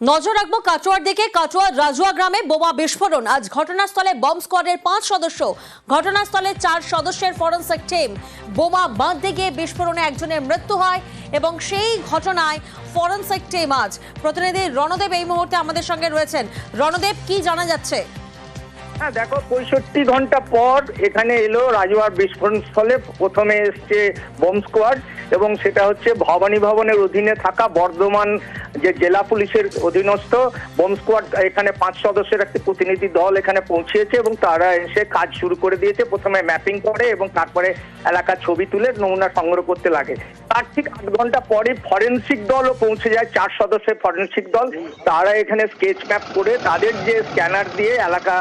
নজর রাখব কাটোয়ার দিকে। কাচুয়ার রাজুয়া গ্রামে বোমা বিস্ফোরণ। আজ ঘটনাস্থলে বম্ব স্কোয়াডের পাঁচ সদস্য, ঘটনাস্থলে চার সদস্যের ফরেন্সিক টিম। বোমা বাঁধতে গিয়ে বিস্ফোরণে একজনের মৃত্যু হয় এবং সেই ঘটনায় ফরেন্সিক টিম আজ। প্রতিনিধি রণদেব এই মুহূর্তে আমাদের সঙ্গে রয়েছেন। রণদেব, কি জানা যাচ্ছে? হ্যাঁ দেখো, পঁয়ষট্টি ঘণ্টা পর এখানে এলো রাজুয়ার বিস্ফোরণ স্থলে প্রথমে এসছে বোম স্কোয়াড এবং সেটা হচ্ছে ভবানী ভবনের অধীনে থাকা বর্ধমান যে জেলা পুলিশের অধীনস্থ বোম স্কোয়াড, এখানে পাঁচ সদস্যের একটি প্রতিনিধি দল এখানে পৌঁছেছে এবং তারা এসে কাজ শুরু করে দিয়েছে। প্রথমে ম্যাপিং করে এবং তারপরে এলাকার ছবি তুলে নমুনা সংগ্রহ করতে লাগে। তার ঠিক আট ঘণ্টা পরে ফরেন্সিক দলও পৌঁছে যায়, চার সদস্যের ফরেন্সিক দল। তারা এখানে স্কেচ ম্যাপ করে তাদের যে স্ক্যানার দিয়ে এলাকা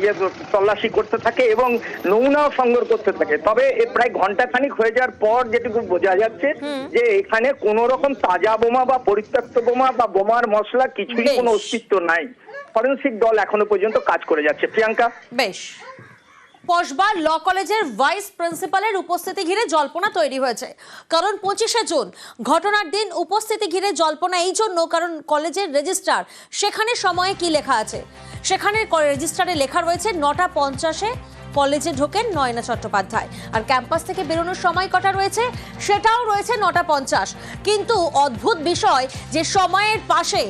ইয়ে তল্লাশি করতে থাকে এবং নমুনাও সংগ্রহ করতে থাকে। তবে এ প্রায় ঘণ্টা খানিক হয়ে যাওয়ার পর যেটুকু বোঝা যাচ্ছে যে এখানে কোন রকম তাজা বোমা বা পরিত্যক্ত বোমা বা বোমার মশলা কিছুই কোনো অস্তিত্ব নাই। ফরেন্সিক দল এখনও পর্যন্ত কাজ করে যাচ্ছে। প্রিয়াঙ্কা? বেশ। পশবার ল কলেজের ভাইস প্রিন্সিপালের উপস্থিতি ঘিরে জল্পনা তৈরি হয়েছে। কারণ পঁচিশে জুন ঘটনার দিন উপস্থিতি ঘিরে জল্পনা এই জন্য কারণ কলেজের রেজিস্ট্রার সেখানে সময়ে কি লেখা আছে? সেখানে রেজিস্ট্রারে লেখা রয়েছে নটা পঞ্চাশে কলেজে ঢোকেন নয়না চট্টোপাধ্যায়। আর ক্যাম্পাস থেকে বেরোনোর সময় কটা রয়েছে? সেটাও রয়েছে নটা পঞ্চাশ। কিন্তু অদ্ভুত বিষয় যে সময়ের পাশে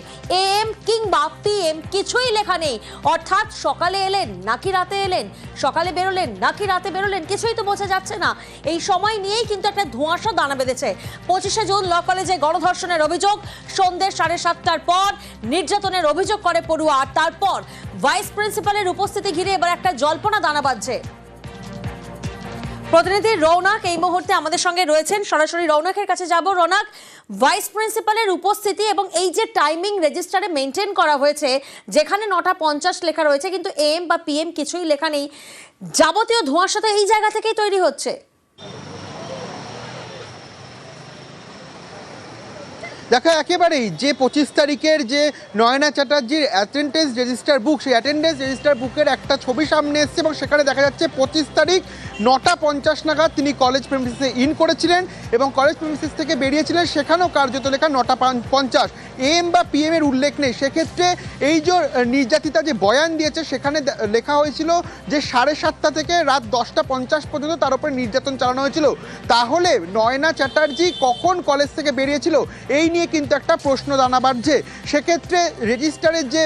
এম কিংবা পিএম কিছুই লেখা নেই। অর্থাৎ সকালে এলেন, নাকি রাতে এলেন, সকালে বেরোলেন, নাকি রাতে বেরোলেন, কিছুই তো বোঝা যাচ্ছে না। এই সময় নিয়েই কিন্তু একটা ধোঁয়াশা দানা বেঁধেছে। পঁচিশে জুন ল কলেজে গণধর্ষণের অভিযোগ। সন্ধ্যে সাড়ে সাতটার পর নির্যাতনের অভিযোগ করে পড়ুয়া। আর তারপর ভাইস প্রিন্সিপালের উপস্থিতি ঘিরে এবার একটা জল্পনা দানা বাঁধছে। প্রতিনিধি রৌনক এই মুহূর্তে আমাদের সঙ্গে রয়েছেন। সরাসরি রৌনকের কাছে যাব। রৌনক ভাইস প্রিন্সিপালের উপস্থিতি এবং এই যে টাইমিং রেজিস্টারে মেনটেন করা হয়েছে, যেখানে নটা পঞ্চাশ লেখা রয়েছে, কিন্তু এম বা পিএম কিছুই লেখা নেই। যাবতীয় ধোঁয়ার তো এই জায়গা থেকেই তৈরি হচ্ছে। দেখো, একেবারেই যে পঁচিশ তারিখের যে নয়না চ্যাটার্জির অ্যাটেন্ডেন্স রেজিস্টার বুক সেই অ্যাটেন্ডেন্স রেজিস্টার বুকের একটা ছবি সামনে এসছে এবং সেখানে দেখা যাচ্ছে পঁচিশ তারিখ নটা পঞ্চাশ নাগাদ তিনি কলেজ প্রেমিসিসে ইন করেছিলেন এবং কলেজ প্রেমিসিস থেকে বেরিয়েছিলেন। সেখানেও কার্যত লেখা নটা পঞ্চাশ। এম বা পিএম এর উল্লেখ নেই। সেক্ষেত্রে এই যে নির্যাতিতা যে বয়ান দিয়েছে, সেখানে লেখা হয়েছিল যে সাড়ে সাতটা থেকে রাত দশটা পঞ্চাশ পর্যন্ত তার উপরে নির্যাতন চালানো হয়েছিল। তাহলে নয়না চ্যাটার্জি কখন কলেজ থেকে বেরিয়েছিল? এই নিয়ে কিন্তু একটা প্রশ্ন দানা বাড়ছে সেক্ষেত্রে রেজিস্টারের যে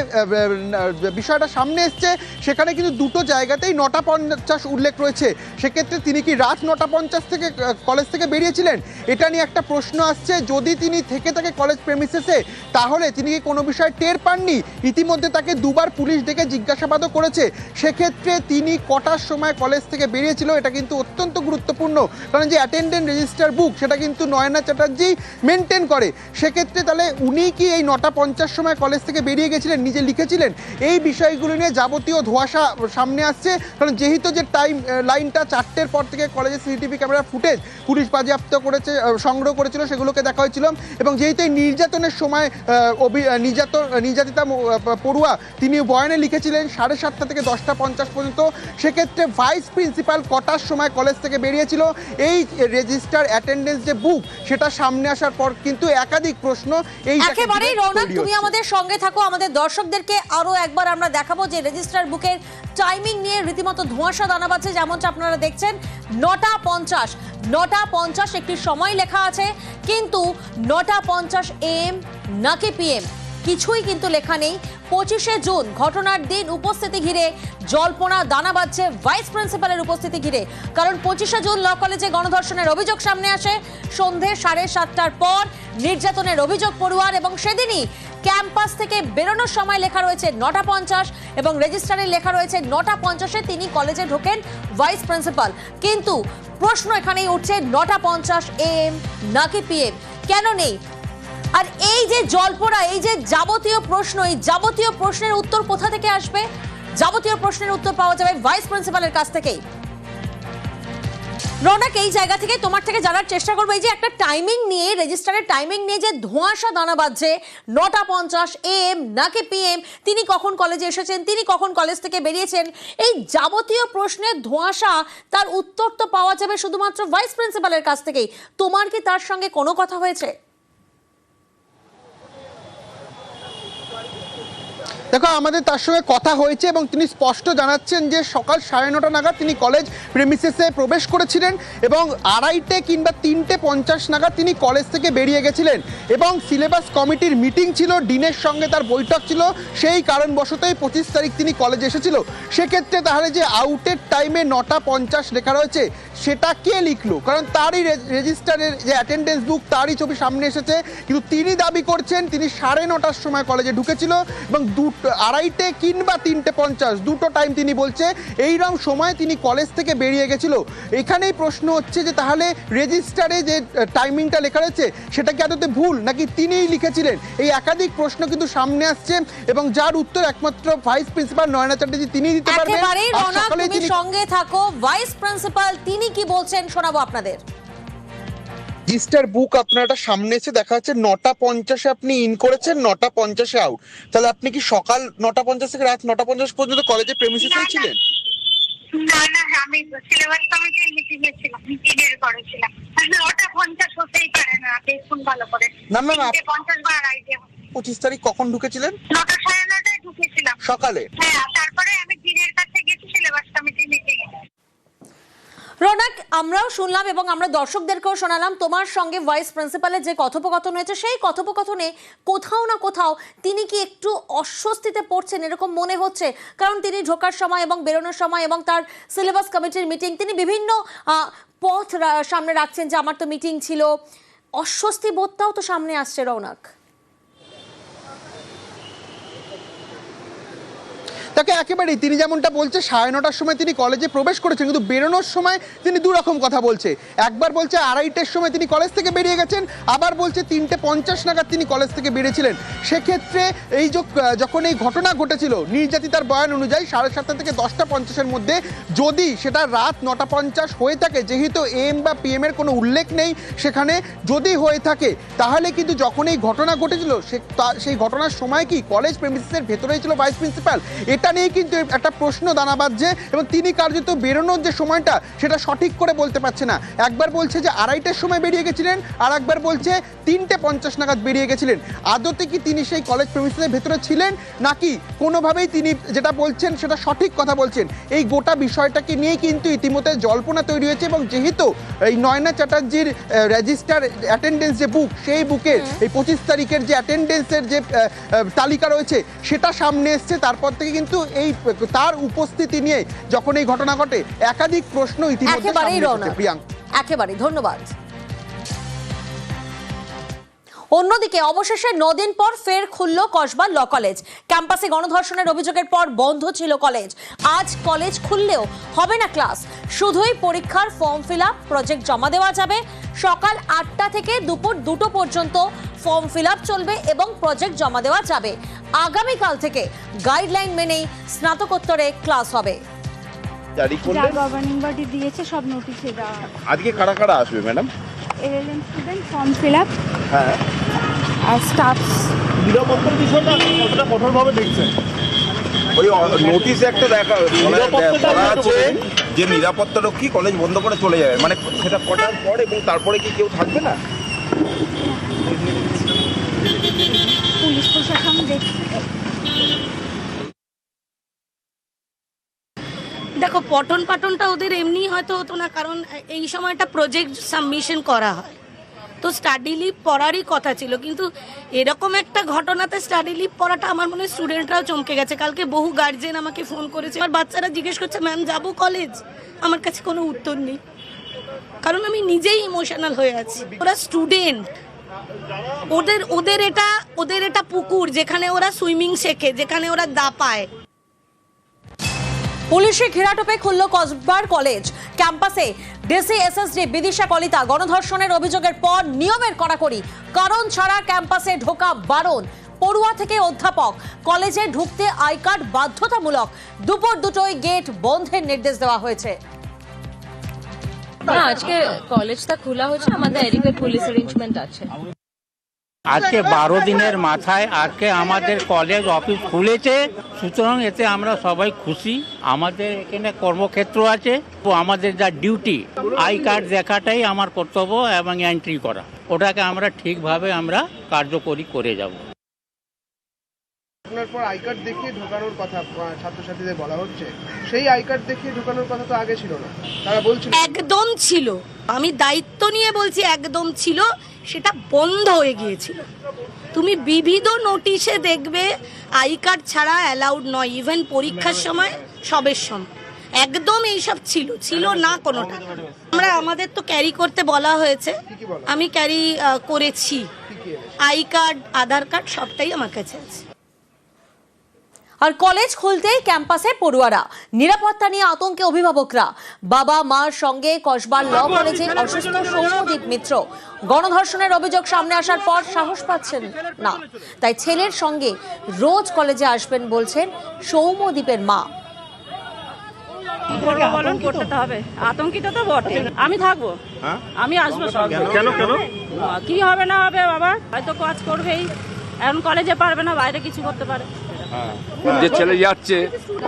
বিষয়টা সামনে এসছে, সেখানে কিন্তু দুটো জায়গাতেই নটা পঞ্চাশ উল্লেখ রয়েছে। সেক্ষেত্রে তিনি কি রাত নটা পঞ্চাশ থেকে কলেজ থেকে বেরিয়েছিলেন? এটা নিয়ে একটা প্রশ্ন আসছে। যদি তিনি থেকে থাকে কলেজ প্রেমিসেসে তাহলে তিনি কি কোনো বিষয়ে টের পাননি? ইতিমধ্যে তাকে দুবার পুলিশ ডেকে জিজ্ঞাসাবাদও করেছে। সেক্ষেত্রে তিনি কটার সময় কলেজ থেকে বেরিয়েছিল, এটা কিন্তু অত্যন্ত গুরুত্বপূর্ণ। কারণ যে অ্যাটেন্ডেন্ট রেজিস্টার বুক সেটা কিন্তু নয়না চ্যাটার্জি মেনটেন করে। সেক্ষেত্রে তাহলে উনি কি এই নটা পঞ্চাশ সময় কলেজ থেকে বেরিয়ে গেছিলেন, নিজে লিখেছিলেন? এই বিষয়গুলো নিয়ে যাবতীয় ধোঁয়াশা সামনে আসছে। কারণ যেহেতু যে টাইম লাইনটা চারটের পর থেকে কলেজের সিসিটিভি ক্যামেরা ফুটেজ পুলিশ বাজেয়াপ্ত করেছে সংগ্রহ করেছিল, সেগুলোকে দেখা হয়েছিল। এবং যেহেতু এই নির্যাতনের সময় অভি- নির্যাতন নির্যাতিতা পড়ুয়া, তিনি বয়ানে লিখেছিলেন, সাড়ে সাতটা থেকে দশটা পঞ্চাশ পর্যন্ত। সেক্ষেত্রে ভাইস প্রিন্সিপাল কটার সময় কলেজ থেকে বেরিয়েছিল? এই রেজিস্টার অ্যাটেন্ডেন্স যে বুক সেটা সামনে আসার পর কিন্তু একাধিক প্রশ্ন এই একেবারেই রৌনক তুমি আমাদের সঙ্গে থাকো আমাদের দর্শকদেরকে আরও একবার আমরা দেখাবো যে রেজিস্টার বুকের টাইমিং নিয়ে রীতিমতো ধোঁয়াশা দানা বাজছে যেমনটা আপনারা দেখছেন। নটা পঞ্চাশ নটা পঞ্চাশ একটি সময় লেখা আছে কিন্তু নটা পঞ্চাশ এম নাকি পিএম কিছুই কিন্তু লেখা নেই। পঁচিশে জুন ঘটনার দিন উপস্থিতি ঘিরে জল্পনা দানা বাজছে ভাইস প্রিন্সিপালের উপস্থিতি ঘিরে। কারণ পঁচিশে জুন ল কলেজে গণধর্ষণের অভিযোগ সামনে আসে। সন্ধে সাড়ে সাতটার পর নির্যাতনের অভিযোগ পড়ুয়ার এবং সেদিনই ক্যাম্পাস থেকে বেরোনোর সময় লেখা রয়েছে নটা পঞ্চাশ এবং রেজিস্টারে লেখা রয়েছে নটা পঞ্চাশে তিনি কলেজে ঢোকেন ভাইস প্রিন্সিপাল। কিন্তু প্রশ্ন এখানেই উঠছে, নটা পঞ্চাশ এম নাকি পিএম কেন নেই? আর এই যে জল্পনা, এই যে যাবতীয় প্রশ্ন, এই যাবতীয় প্রশ্নের উত্তর কোথা থেকে আসবে? যাবতীয় প্রশ্নের উত্তর পাওয়া যাবে ভাইস প্রিন্সিপালের কাছ থেকেই। রৌনক, এই জায়গা থেকে তোমার থেকে জানার চেষ্টা করব, এই যে একটা টাইমিং নিয়ে রেজিস্টারের টাইমিং নিয়ে যে ধোঁয়াশা দানা বাজছে, নটা পঞ্চাশ এম নাকি পিএম তিনি কখন কলেজে এসেছেন, তিনি কখন কলেজ থেকে বেরিয়েছেন, এই যাবতীয় প্রশ্নের ধোঁয়াশা, তার উত্তর তো পাওয়া যাবে শুধুমাত্র ভাইস প্রিন্সিপালের কাছ থেকেই। তোমার কি তার সঙ্গে কোনো কথা হয়েছে? দেখো, আমাদের তার সঙ্গে কথা হয়েছে এবং তিনি স্পষ্ট জানাচ্ছেন যে সকাল সাড়ে নটা নাগাদ তিনি কলেজ প্রেমিসেসে প্রবেশ করেছিলেন এবং আড়াইটে কিংবা তিনটে পঞ্চাশ নাগাদ তিনি কলেজ থেকে বেরিয়ে গেছিলেন। এবং সিলেবাস কমিটির মিটিং ছিল, ডিনের সঙ্গে তার বৈঠক ছিল, সেই কারণবশতই পঁচিশ তারিখ তিনি কলেজে এসেছিল। সেক্ষেত্রে তাহলে যে আউটের টাইমে নটা পঞ্চাশ লেখা রয়েছে, সেটা কে লিখলো? কারণ তারই রেজিস্টারের যে অ্যাটেন্ডেন্স বুক তারই ছবি সামনে এসেছে। কিন্তু তিনি দাবি করছেন, তিনি সাড়ে নটার সময় কলেজে ঢুকেছিল এবং দুটো আড়াইটে কিংবা তিনটে পঞ্চাশ দুটো টাইম তিনি বলছে এই এইরকম সময় তিনি কলেজ থেকে বেরিয়ে গেছিল। এখানেই প্রশ্ন হচ্ছে যে তাহলে রেজিস্টারে যে টাইমিংটা লেখা রয়েছে সেটা কি আদতে ভুল? নাকি তিনিই লিখেছিলেন? এই একাধিক প্রশ্ন কিন্তু সামনে আসছে এবং যার উত্তর একমাত্র ভাইস প্রিন্সিপাল নয়না চ্যাটার্জি তিনিই দিতে পারবেন। তিনি সঙ্গে থাকো। ভাইস প্রিন্সিপাল তিনি কি বলছেন শোনাবো আপনাদের? রেজিস্টার বুক আপনার একটা সামনে এসে দেখা যাচ্ছে নটা পঞ্চাশে আপনি ইন করেছেন নটা পঞ্চাশে আউট তাহলে আপনি কি সকাল নটা পঞ্চাশ থেকে রাত নটা পঞ্চাশ পর্যন্ত কলেজে প্রেমিসিসেই ছিলেন? না না আমি সিলেবাস কমিটির মিটিং এ ছিলাম মিটিং করেছিলাম? নটা পঞ্চাশ হতেই পারে না দেখুন ভালো করে। না, ম্যাম, পঞ্চাশ বা আড়াইটে পঁচিশ তারিখ কখন ঢুকেছিলেন? নটা সাড়ে নটায় ঢুকেছিলাম। সকালে? হ্যাঁ তারপরে আমি দিনের কাছে গেছি সিলেবাস কমিটির মিটিং এ রোনাক, আমরাও শুনলাম এবং আমরা দর্শকদেরকেও শোনালাম তোমার সঙ্গে ভাইস প্রিন্সিপালের যে কথোপকথন হয়েছে সেই কথোপকথনে কোথাও না কোথাও তিনি কি একটু অস্বস্তিতে পড়ছেন এরকম মনে হচ্ছে? কারণ তিনি ঢোকার সময় এবং বেরোনোর সময় এবং তার সিলেবাস কমিটির মিটিং তিনি বিভিন্ন পথ সামনে রাখছেন যে আমার তো মিটিং ছিল। অস্বস্তি বোধটাও তো সামনে আসছে রৌনক। তাকে একেবারেই তিনি যেমনটা বলছে, সাড়ে নটার সময় তিনি কলেজে প্রবেশ করেছেন, কিন্তু বেরোনোর সময় তিনি দু রকম কথা বলছে। একবার বলছে আড়াইটের সময় তিনি কলেজ থেকে বেরিয়ে গেছেন, আবার বলছে তিনটে পঞ্চাশ নাগাদ তিনি কলেজ থেকে বেরিয়েছিলেন। সেক্ষেত্রে এই যখ- যখন এই ঘটনা ঘটেছিল, নির্যাতিতার বয়ান অনুযায়ী সাড়ে সাতটা থেকে দশটা পঞ্চাশের মধ্যে যদি সেটা রাত নটা পঞ্চাশ হয়ে থাকে, যেহেতু এম বা পিএম এর কোনো উল্লেখ নেই সেখানে যদি হয়ে থাকে, তাহলে কিন্তু যখন এই ঘটনা ঘটেছিল সেই ঘটনার সময় কি কলেজ প্রেমিসেসের ভেতরেই ছিল ভাইস প্রিন্সিপাল এটা নিয়ে কিন্তু একটা প্রশ্ন দানা বাঁধছে এবং তিনি কার্যত বেরোনোর যে সময়টা সেটা সঠিক করে বলতে পারছে না। একবার বলছে যে আড়াইটের সময় বেরিয়ে গেছিলেন আর একবার বলছে তিনটে পঞ্চাশ নাগাদ বেরিয়ে গেছিলেন। আদতে কি তিনি সেই কলেজ প্রেমিসেসের ভেতরে ছিলেন নাকি কোনোভাবেই তিনি যেটা বলছেন সেটা সঠিক কথা বলছেন? এই গোটা বিষয়টাকে নিয়ে কিন্তু ইতিমধ্যে জল্পনা তৈরি হয়েছে এবং যেহেতু এই নয়না চ্যাটার্জির রেজিস্টার অ্যাটেন্ডেন্স যে বুক সেই বুকের এই পঁচিশ তারিখের যে অ্যাটেন্ডেন্সের যে তালিকা রয়েছে সেটা সামনে এসছে। তারপর থেকে কিন্তু এই তার উপস্থিতি নিয়ে যখন এই ঘটনা ঘটে একাধিক প্রশ্ন ইতিমধ্যে প্রিয়াঙ্ক। একেবারেই ধন্যবাদ। অন্যদিকে অবশেষে নদিন পর ফের খুলল কসবা ল কলেজ। ক্যাম্পাসে গণধর্ষণের অভিযোগের পর বন্ধ ছিল কলেজ। আজ কলেজ খুললেও হবে না ক্লাস। শুধুই পরীক্ষার ফর্ম ফিল আপ প্রজেক্ট জমা দেওয়া যাবে। সকাল আটটা থেকে দুপুর দুটো পর্যন্ত ফর্ম ফিল চলবে এবং প্রজেক্ট জমা দেওয়া যাবে। আগামীকাল থেকে গাইডলাইন মেনেই স্নাতকোত্তরে ক্লাস হবে। জারি করলেন গভর্নিং বডি দিয়েছে সব নোটিশে দেওয়া আজকে কারা কারা আসবে madam? LLM student form fill up হ্যাঁ। আর স্টাফস নিরাপত্তার বিষয়টা কতটা কঠোরভাবে দেখছেন ওই নোটিশ একটা দেখা আছে যে নিরাপত্তা রক্ষী কলেজ বন্ধ করে চলে যাবে। মানে সেটা কটার পর এবং তারপরে কি কেউ থাকবে না? দেখো, পঠন পাঠনটা ওদের এমনি হয়তো হতো না, কারণ এই সময়টা প্রজেক্ট সাবমিশন করা হয়। তো স্টাডি লিভ পড়ারই কথা ছিল, কিন্তু এরকম একটা ঘটনাতে স্টাডি লিভ পড়াটা আমার মনে হয় স্টুডেন্টরাও চমকে গেছে। কালকে বহু গার্জেন আমাকে ফোন করেছে আমার বাচ্চারা জিজ্ঞেস করছে ম্যাম যাব কলেজ আমার কাছে কোনো উত্তর নেই। কারণ আমি নিজেই ইমোশনাল হয়ে আছি। ওরা স্টুডেন্ট ওদের ওদের এটা ওদের এটা পুকুর যেখানে ওরা সুইমিং শেখে, যেখানে ওরা দাপায় পুলিশে ঘেরাটোপে খুলল কসবার কলেজ। ক্যাম্পাসে ডিসি এসএসডি বিদিশা কলিতা গণধর্ষণের অভিযোগের পর নিয়মের কড়াকড়ি। কারণ ছাড়া ক্যাম্পাসে ঢোকা বারণ। পড়ুয়া থেকে অধ্যাপক। কলেজে ঢুকতে আই কার্ড বাধ্যতামূলক। দুপুর দুটোই গেট বন্ধের নির্দেশ দেওয়া হয়েছে। না আজকে কলেজটা খোলা হচ্ছে আমাদের পুলিশ অ্যারেঞ্জমেন্ট আছে। আজকে বারো দিনের মাথায় আজকে আমাদের কলেজ অফিস খুলেছে, সুতরাং এতে আমরা সবাই খুশি। আমাদের এখানে কর্মক্ষেত্র আছে, তো আমাদের যা ডিউটি আই কার্ড দেখাটাই আমার কর্তব্য এবং এন্ট্রি করা। ওটাকে আমরা ঠিকভাবে আমরা কার্যকরী করে যাব। আপনার পর আই কার্ড দেখিয়ে ঢোকানোর কথা ছাত্রছাত্রীদের বলা হচ্ছে। সেই আই কার্ড দেখিয়ে ঢোকানোর কথা তো আগে ছিল না। তারা বলছিল একদম ছিল। আমি দায়িত্ব নিয়ে বলছি একদম ছিল সেটা বন্ধ হয়ে গিয়েছিল। তুমি বিবিধ নোটিশে দেখবে আই কার্ড ছাড়া অ্যালাউড নয়। ইভেন পরীক্ষার সময় সবের সময়। একদম এইসব ছিল ছিল না কোনোটা। আমরা আমাদের তো ক্যারি করতে বলা হয়েছে। আমি ক্যারি করেছি। আই কার্ড আধার কার্ড সবটাই আমার কাছে আছে। আর কলেজ খুলতেই ক্যাম্পাসে পড়ুয়ারা। নিরাপত্তা নিয়ে আতঙ্কে অভিভাবকরা। বাবা মার সঙ্গে কসবার ল কলেজে অসুস্থ সৌম্যদীপ মিত্র। গণধর্ষণের অভিযোগ সামনে আসার পর সাহস পাচ্ছেন না। তাই ছেলের সঙ্গে রোজ কলেজে আসবেন বলছেন সৌম্যদীপের মা। বলুন? করতে হবে। আতঙ্কিত তো বটে। আমি থাকব। আমি আসব কেন কেন? কি হবে না হবে বাবা? হয়তো কাজ করবেই। এখন কলেজে পারবে না বাইরে কিছু করতে পারে। যে ছেলে যাচ্ছে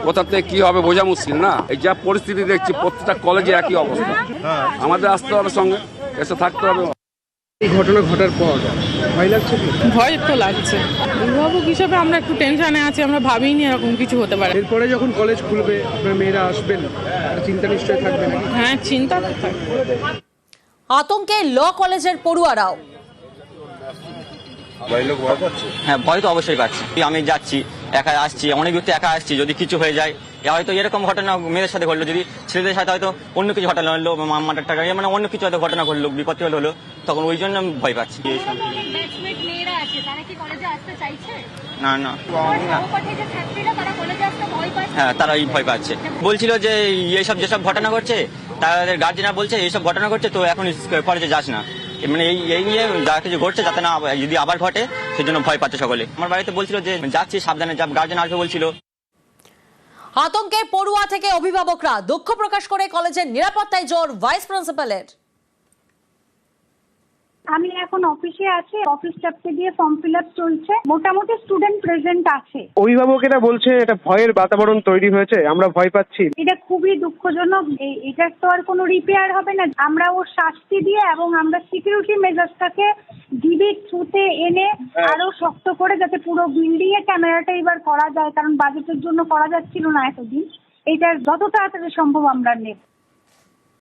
কোথা থেকে কি হবে বোঝা মুশকিল না। এই যা পরিস্থিতি দেখছি প্রত্যেকটা কলেজে একই অবস্থা। আমাদের আসতে হবে সঙ্গে এসে থাকতে হবে। এই ঘটনা ঘটার পর ভয় লাগছে ভয় তো লাগছে। অভিভাবক হিসাবে আমরা একটু টেনশনে আছি আমরা ভাবিনি এরকম কিছু হতে পারে। এরপরে যখন কলেজ খুলবে আপনার মেয়েরা আসবেন চিন্তা নিশ্চয়ই থাকবে না হ্যাঁ চিন্তা তো থাকে আতঙ্কে ল কলেজের পড়ুয়ারাও বাড়ির লোক ভয় পাচ্ছে হ্যাঁ ভয় তো অবশ্যই পাচ্ছি। আমি যাচ্ছি একা আসছি অনেক দূর থেকে একা আসছি যদি কিছু হয়ে যায় হয়তো এরকম ঘটনা মেয়েদের সাথে ঘটলো যদি ছেলেদের সাথে হয়তো অন্য কিছু ঘটনা হলো মামাটার টাকা মানে অন্য কিছু হয়তো ঘটনা ঘটলো বিপত্তি হলো হলো তখন ওই জন্য আমি ভয় পাচ্ছি। মেয়েরা আছে তারা কি কলেজে আসতে চাইছে? না না। সহপাঠী যে ছাত্রীরা তারা কলেজে আসতে ভয় পাচ্ছে? হ্যাঁ তারা এই ভয় পাচ্ছে। বলছিল যে এইসব যেসব ঘটনা ঘটছে তাদের গার্জেনরা বলছে, এইসব ঘটনা ঘটছে, তো এখন কলেজে যাস না। মানে এই এই নিয়ে যা কিছু ঘটছে যাতে না যদি আবার ঘটে, সেজন্য ভয় পাচ্ছে সকলে। আমার বাড়িতে বলছিল যে, যাচ্ছি, সাবধানে যাব গার্জেন আসবে বলছিল। আতঙ্কে পড়ুয়া থেকে অভিভাবকরা দুঃখ প্রকাশ করে কলেজের নিরাপত্তায় জোর ভাইস প্রিন্সিপালের। আমি এখন অফিসে আছি অফিস স্টাফকে দিয়ে ফর্ম ফিল আপ চলছে। মোটামুটি স্টুডেন্ট প্রেজেন্ট আছে। অভিভাবকেরা বলছে এটা ভয়ের বাতাবরণ তৈরি হয়েছে আমরা ভয় পাচ্ছি। এটা খুবই দুঃখজনক এই- এটার তো আর কোনো রিপেয়ার হবে না। আমরা ওর শাস্তি দিয়ে এবং আমরা সিকিউরিটি মেজার্সটাকে ডিবির থ্রুতে এনে আরও শক্ত করে যাতে পুরো বিল্ডিং এ ক্যামেরাটা এবার করা যায় কারণ বাজেটের জন্য করা যাচ্ছিল না এতদিন। এইটার যত তাড়াতাড়ি সম্ভব আমরা নেব।